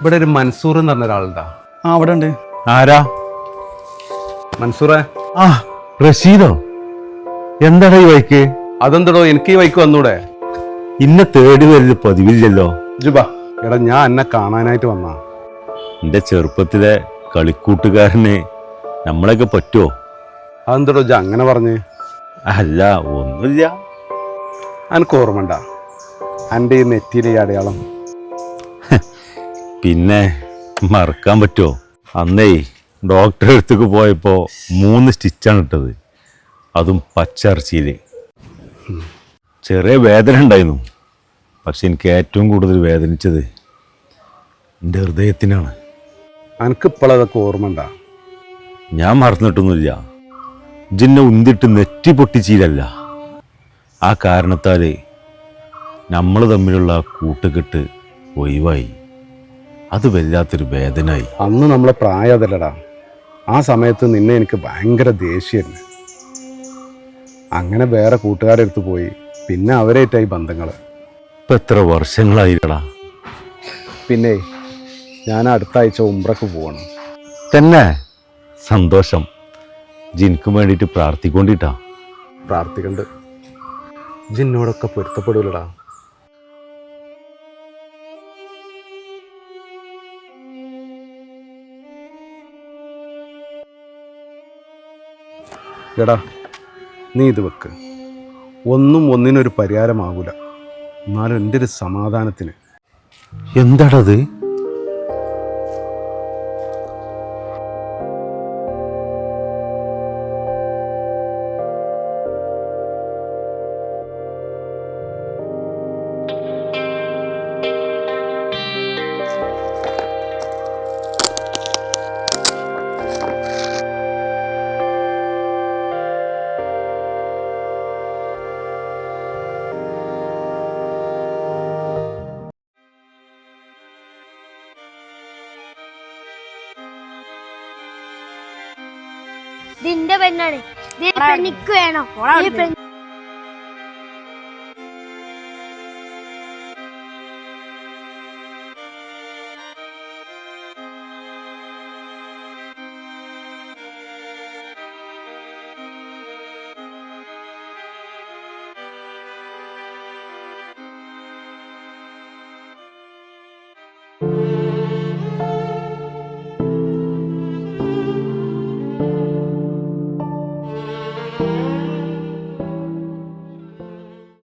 ഇവിടെ ഒരു മൻസൂർ എന്ന് പറഞ്ഞ ഒരാളുണ്ടാ. ആ അവിടെ ഉണ്ട്. ആരാ? മൻസൂറേ? ആ. റഷീദോ? എന്താടാ ഈ വൈക്ക്? അതെന്തടോ എനിക്ക് ഈ വൈക്ക് വന്നൂടെ? ഇന്നെ തേടി വരുന്നത് പതിവില്ലല്ലോ. ജുബാ എടാ ഞാൻ എന്നെ കാണാനായിട്ട് വന്നാ. എന്റെ ചെറുപ്പത്തിലെ കളിക്കൂട്ടുകാരനെ നമ്മളൊക്കെ പറ്റുമോ അതെന്തടോ ജ അങ്ങനെ പറഞ്ഞ്? അല്ല ഒന്നുമില്ല. എനിക്ക് ഓർമ്മണ്ട എന്റെ ഈ നെറ്റിയിലെ ഈ അടയാളം. പിന്നെ മറക്കാൻ പറ്റുമോ? അന്നേ ഡോക്ടറെ അടുത്തേക്ക് പോയപ്പോൾ മൂന്ന് സ്റ്റിച്ചാണ് ഇട്ടത്. അതും പച്ചറച്ചിയിൽ ചെറിയ വേദന ഉണ്ടായിരുന്നു. പക്ഷെ എനിക്ക് ഏറ്റവും കൂടുതൽ വേദനിച്ചത് എന്റെ ഹൃദയത്തിനാണ്. എനിക്ക് ഇപ്പോഴതൊക്കെ ഓർമ്മണ്ട ഞാൻ മറന്നിട്ടൊന്നുമില്ല. ജിന്നെ ഉന്തിട്ട് നെറ്റി പൊട്ടിച്ചീലല്ല. ആ കാരണത്താൽ നമ്മൾ തമ്മിലുള്ള കൂട്ടുകെട്ട് ഒഴിവായി. അത് വല്ലാത്തൊരു വേദനായി. അന്ന് നമ്മളെ പ്രായം അതല്ലടാ ആ സമയത്ത് നിന്നെ എനിക്ക് ഭയങ്കര ദേഷ്യമായിരുന്നു അങ്ങനെ വേറെ കൂട്ടുകാരെ അടുത്ത് പോയി പിന്നെ അവരായിട്ടായി ബന്ധങ്ങൾ ഇപ്പം എത്ര വർഷങ്ങളായില്ലടാ. പിന്നെ ഞാൻ അടുത്ത ആഴ്ച ഉംറക്ക് പോകണം തന്നെ? സന്തോഷം. ജിൻക്ക് വേണ്ടിയിട്ട് പ്രാർത്ഥിക്കൊണ്ടിട്ടാ. പ്രാർത്ഥിക്കണ്ട്. ജിന്നോടൊക്കെ പൊരുത്തപ്പെടൂലടാ. എടാ നീ ഇത് വെക്ക്. ഒന്നും ഒന്നിനൊരു പരിഹാരമാകൂല. എന്നാലും എന്റെ ഒരു സമാധാനത്തിന്. എന്താടത്? ഇതിന്റെ പെണ്ണാണ്. ഇത് പെണ്ണിക്ക് വേണം.